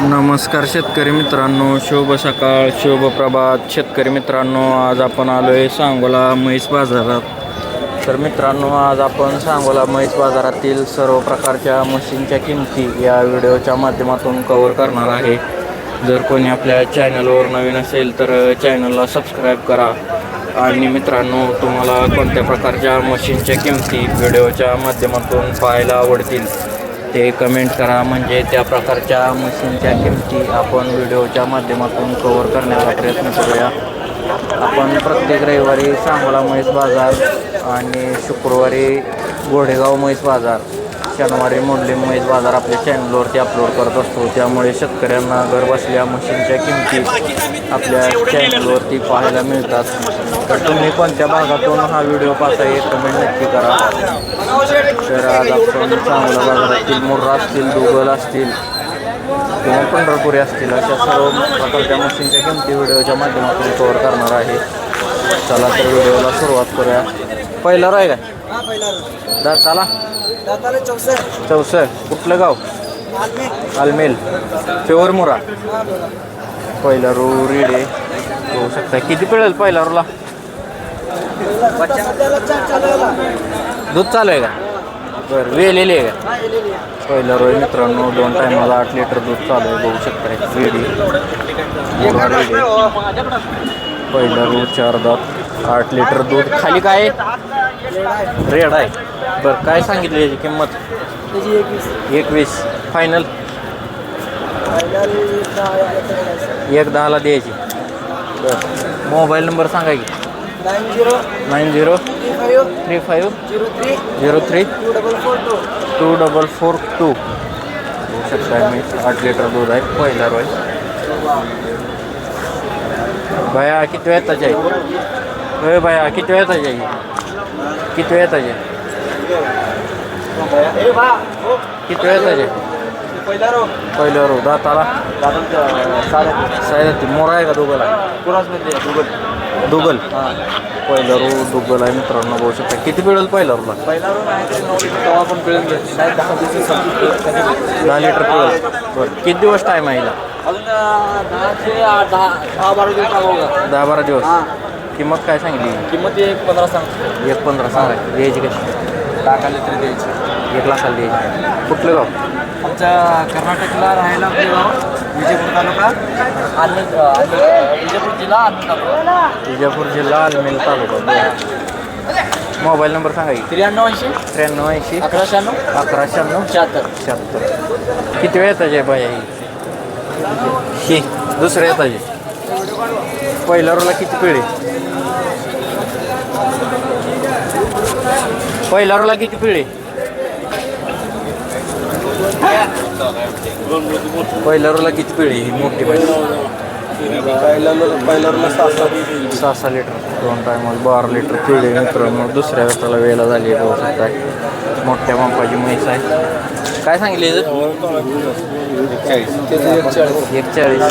नमस्कार शेतकरी मित्रांनो शुभ सकाळ शुभ प्रभात. शेतकरी मित्रांनो आज आपण आलो आहे सांगोला म्हैस बाजारात. तर मित्रांनो आज आपण सांगोला म्हैस बाजारातील सर्व प्रकारच्या मशीनच्या किमती या व्हिडिओच्या माध्यमातून कवर करणार आहे. जर कोणी आपल्या चॅनलवर नवीन असेल तर चॅनलला सबस्क्राईब करा. आणि मित्रांनो तुम्हाला कोणत्या प्रकारच्या मशीनच्या किमती व्हिडिओच्या माध्यमातून पाहायला आवडतील? ते कमेंट करा. म्हणजे त्या प्रकारच्या मशीनच्या किमती आपण व्हिडिओच्या माध्यमातून कवर करण्याचा प्रयत्न करूया. आपण प्रत्येक रविवारी सांगोला म्हैस बाजार आणि शुक्रवारी गोडेगाव म्हैस बाजार. शनिवारी मोडली. महेश बाजार आपल्या चॅनलवरती अपलोड करत असतो. त्यामुळे शेतकऱ्यांना घर बसल्या मशीनच्या किमती आपल्या चॅनलवरती पाहायला मिळतात. तर तुम्ही कोणत्या भागातून हा व्हिडिओ पाहता हे कमेंट नक्की करा. तर आज आपण चांगला बाजारातील मुर्रा असतील दुगल असतील किंवा पंढरपुरी असतील अशा सर्व प्रकारच्या मशीनच्या किमती व्हिडिओच्या माध्यमातून कव्हर करणार आहे. चला तर व्हिडिओला सुरुवात करूया. पहिला राय काय? पहिला दाताला? चौसष्ट. चौसर कुठलं गाव? आलमे. आलमेल. फेवर मुरा. पहिला रू रेडे होऊ शकता किती पिळेल पहिला रूला? दूध चालू आहे का? बरं वेलेली आहे का. पहिला रोय मित्रांनो. दोन टायमाला आठ लिटर दूध चालू आहे. बघू शकता रेडी पहिला रू चार दात. आठ लिटर दूध. खाली काय? रेड आहे. बरं काय सांगितली याची किंमत? त्याची एकवीस. एकवीस. फायनल एक दहाला द्यायची. बरं. मोबाईल नंबर सांगा की. Nine zero nine zero three five five zero three zero three two double four two. Two double four two. होऊ शकता मी आठ लिटर दूध आहे पहिला रोय भया किती वेळ त्याची आहे? होय भया किती वेळ किती वेळ बा हो. किती वेळ त्याची आहे पहिला रो दाताला? साडे मोरा आहे का गुगल दुगल पहिलं रो दुगल आहे मित्रांनो बघू शकता. किती पिळेल पहिला रोला दहा लिटर पिळेल. बरं. किती दिवस टाईम आहे दहा बारा दिवस दहा बारा दिवस. किंमत काय सांगली किंमत एक पंधरा सांग. एक पंधरा सांगायची द्यायची कशी? टाकाले तरी द्यायची. एक लाखाला द्यायची. कुठलं गाव? आमच्या कर्नाटकला राहायला आपले गाव विजयपूर तालुका. आणि विजयपूर जिल्हा आणि तालुका. विजापूर जिल्हा आलमेल तालुका. बरं. मोबाईल नंबर सांगा की. त्र्याण्णव ऐंशी. त्र्याण्णव ऐंशी. अकरा शहाण्णव. अकरा शहाण्णव. शहात्तर. शहात्तर. किती वेळ येताचे बाया ही? ही दुसऱ्या येताचे पहिल्या रोला किती पिढी पहिल्या रोला किती पिढी पहिल्या किती पिढी ही मोठी पाहिजे पहिला सहा सहा सहा लिटर दोन टायमाला बारा लिटर पिढी मित्रांनो. दुसऱ्या वेळेला वेळेला झाली आहे बघू शकताय मोठ्या मापाची म्हैस आहे. काय सांगितले एक चाळीस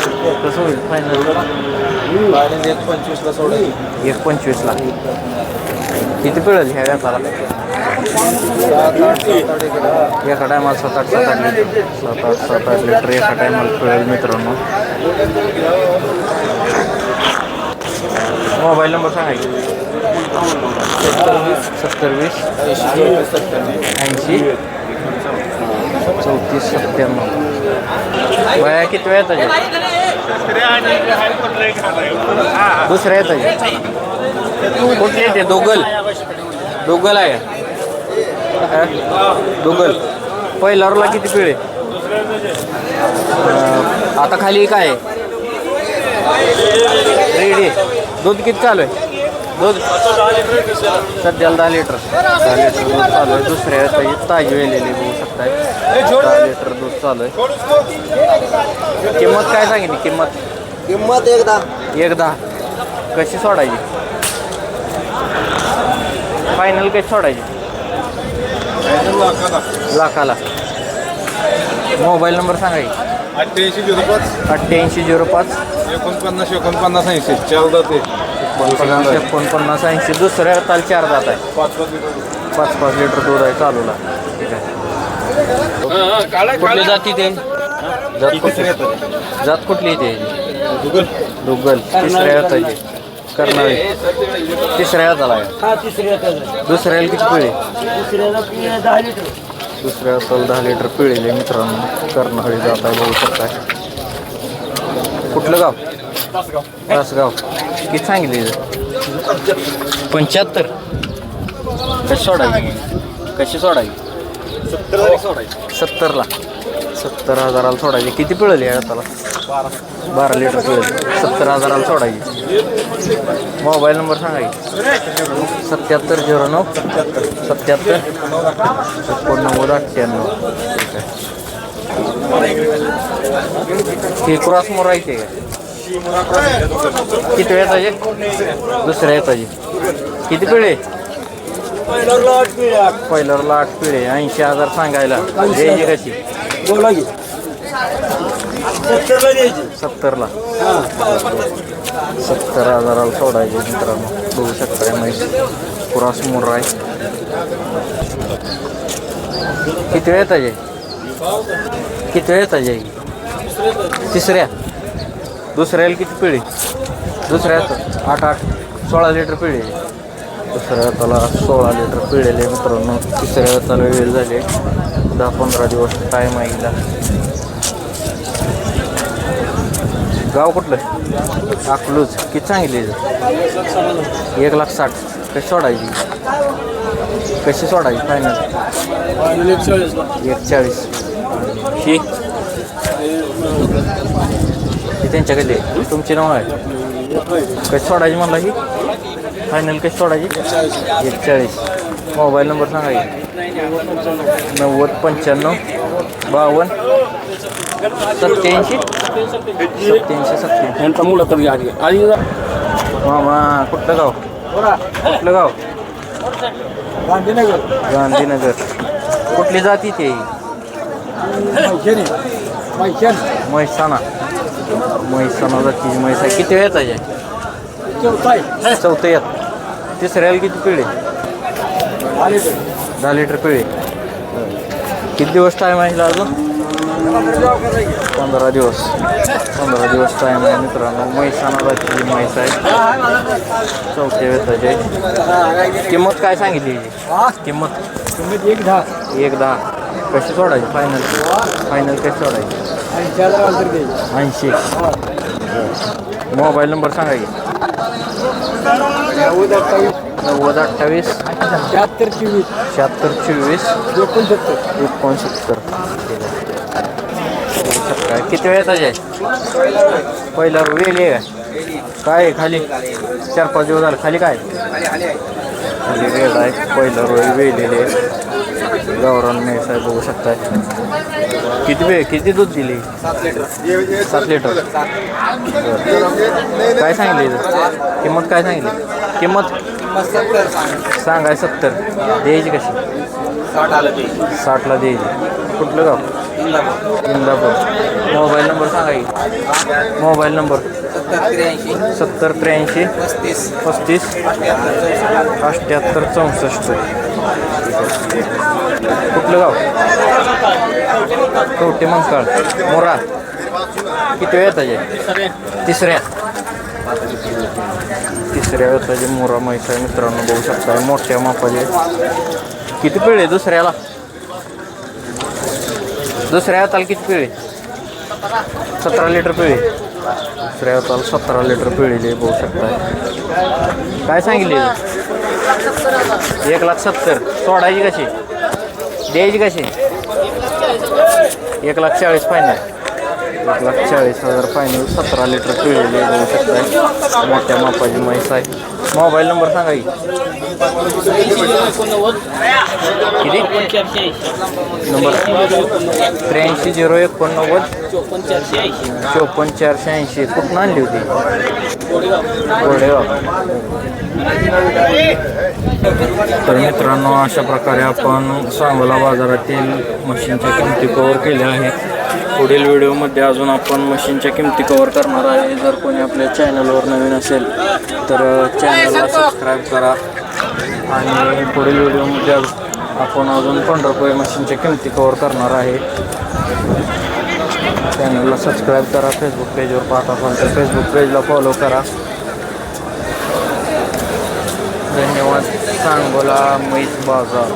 कसं होईल फायनल एक पंचवीसला सोडेल एक पंचवीसला किती पिळेल ह्या व्यापाला एका टायमाला सात आठ सात आठ लिटर. सात आठ सात आठ लिटर एका टायमाला पिळेल मित्रांनो. मोबाईल नंबर सांगा सत्तर वीस ऐंशी चौतीस सत्त्याण्णव. वया किती वेळ येतात दुसऱ्या येतात कुठले येते? दोगल. दोगल आहे. का? दोगल पहिला रोला किती पिळे अं, आता खाली काय आहे. रेडी. दूध किती चालू आहे? दूध? सध्याला दहा लिटर. दहा लिटर दूध चालू आहे. दुसऱ्या ताजी वेलेली बघू शकताय. दहा लिटर दूध चालू आहे. किंमत काय सांगितली? किंमत? किंमत एकदा एक दहा. कशी सोडायची? फायनल कशी सोडायची? लाखाला. मोबाईल नंबर सांगा की. अठ्ठ्याऐंशी झिरो पाच. अठ्ठ्याऐंशी झिरो पाच. एकोणपन्नास एकोणपन्नास ऐंशी. चार ते एकोणपन्नास एकोणपन्नास ऐंशी. दुसऱ्या ताल चार जात आहे. पाच पाच लिटर पाच पाच लिटर दूध आहे चालूला. ठीक आहे. कुठली जाती ते जात कुठली जात कुठली येते गुगल दुग्गल तिसऱ्या येताची कर्नाळी तिसऱ्या येताला आहे. हा तिसरी येतात दुसऱ्याला किती पिळे? तिसऱ्याला पिळे दहा लिटर. दुसऱ्या हाताला दहा लिटर पिळेले मित्रांनो. कर्नाळी जात आहे बघू शकताय कुठलं गाव? तासगाव किती सांगितले पंच्याहत्तर. कशी सोडायची? कशी सोडायची? सत्तर हजार सोडायचे. सत्तरला. सत्तर हजाराला सोडायची. किती पिळली आहे हाताला बारा लिटर पिळली. सत्तर हजाराला सोडायची. मोबाईल नंबर सांगा की. सत्याहत्तर झिरो नऊ. सत्याहत्तर. एकोणनव्वद अठ्ठ्याण्णव. ठीक आहे ही क्रॉस मोर आहे. का किती येताचे दुसऱ्या येताचे किती पिळे आठ पहिल्याला आठ पिळे ऐंशी हजार सांगायला. द्यायची कशी? बोला की. सत्तरला द्यायची. सत्तरला. सत्तर हजाराला सोडायचे मित्रांनो. बघू शकताय म्हैस क्रॉस मोर आहे. किती वेळ येताचे किती वेळ येताचे तिसऱ्या. दुसऱ्याला किती पिढी दुसऱ्या आठ आठ. सोळा लिटर पिढी दुसऱ्या हाताला सोळा लिटर पिळेले मित्रांनो. तिसऱ्या हाताला वेळ झाले. दहा पंधरा दिवस टाईम आहे गाव कुठलं? अकलूज. की चांगली एक लाख साठ. कशी सोडायची? कशी सोडायची फायनल एक चाळीस ही? ही त्यांच्याकडे आहे. तुमची नाव आहे? कशी सोडायची म्हणला ही? फायनल कशी सोडायची एक चाळीस मोबाईल नंबर सांगा की. नव्वद पंच्याण्णव बावन्न सत्याऐंशी सत्याऐंशी सत्याऐंशी मुलं तर आधी. मामा कुठलं गाव? कुठलं गाव? गांधीनगर. गांधीनगर. कुठली जाती ते म्हैसाणा. म्हैसाणा जातीची म्हैस किती वेळ आहे? चौथाय येत तिसऱ्याला किती पिळे? दहा लिटर पिळे. किती दिवस टाईम आहे अजून? पंधरा दिवस. पंधरा दिवस टाईम आहे मित्रांनो. म्हैस जातीची म्हैस आहे. चौथ्या वेताची किंमत काय सांगितली किंमत किंमत? एक दहा. एक दहा कशी सोडायची? फायनल फायनल कशी सोडायची? ऐंशी. ऐंशी. मोबाईल नंबर सांगा की. नव्वद अठ्ठावीस. नव्वद अठ्ठावीस. शहात्तर चोवीस. शहात्तर चोवीस. एकोणसत्तर. एकोणसत्तर. काय किती वेळ आहे पहिला वेल आहे काय आहे खाली? चार पाच दिवस झाले खाली काय? खाली वेळ आहे. पहिला रोय वेलेले गावरान मेस आहे बघू शकताय. किती वेळ किती दूध दिली? सात लिटर. काय सांगितली किंमत काय सांगितली? किंमत? सांगाय सत्तर. द्यायची कशी? साठला द्यायची. कुठलं गाव? इंदापूर. मोबाईल नंबर सांगा मोबाईल नंबर. सत्तर त्र्याऐंशी. पस्तीस. अठ्ठ्याहत्तर चौसष्ट. कुठलं गाव? कवटे मंकाळ मोरा. किती वेळ येताचे तिसऱ्या. तिसऱ्या येताचे मोरा म्हैस आहे मित्रांनो बघू शकता. मोठ्या मापाचे. किती पिळे दुसऱ्याला? दुसऱ्या हाताला किती पिळे? सतरा लिटर पिळे. दुसऱ्या सतरा लिटर पिळेले बघू शकताय काय सांगितले? एक लाख सत्तर. सोडायची कशी? द्यायची कशी? एक लाख चाळीस फायनल. एक लाख चाळीस हजार फायनल सतरा लिटर पिळेले जाऊ शकताय. मोठ्या मापाची म्हैस आहे. मोबाईल नंबर सांगा की. किती? नंबर. त्र्याऐंशी झिरो एकोणनव्वद. चोपन्न चारशे ऐंशी. कुठून आणली होती? तर मित्रांनो अशा प्रकारे आपण सांगोला बाजारातील मशीनच्या किमती कव्हर केल्या आहे पुढील व्हिडिओमध्ये अजून आपण मशीनच्या किमती कव्हर करणार आहे. जर कोणी आपल्या चॅनलवर नवीन असेल तर चॅनलला सबस्क्राईब करा. आणि पुढील व्हिडिओमध्ये आपण अजून पंधरा रुपये मशीनच्या किमती कवर करणार आहे. चॅनलला सबस्क्राईब करा फेसबुक पेजवर पाहत असाल तर फेसबुक पेजला फॉलो करा. धन्यवाद. सांगोला मैस बाजार.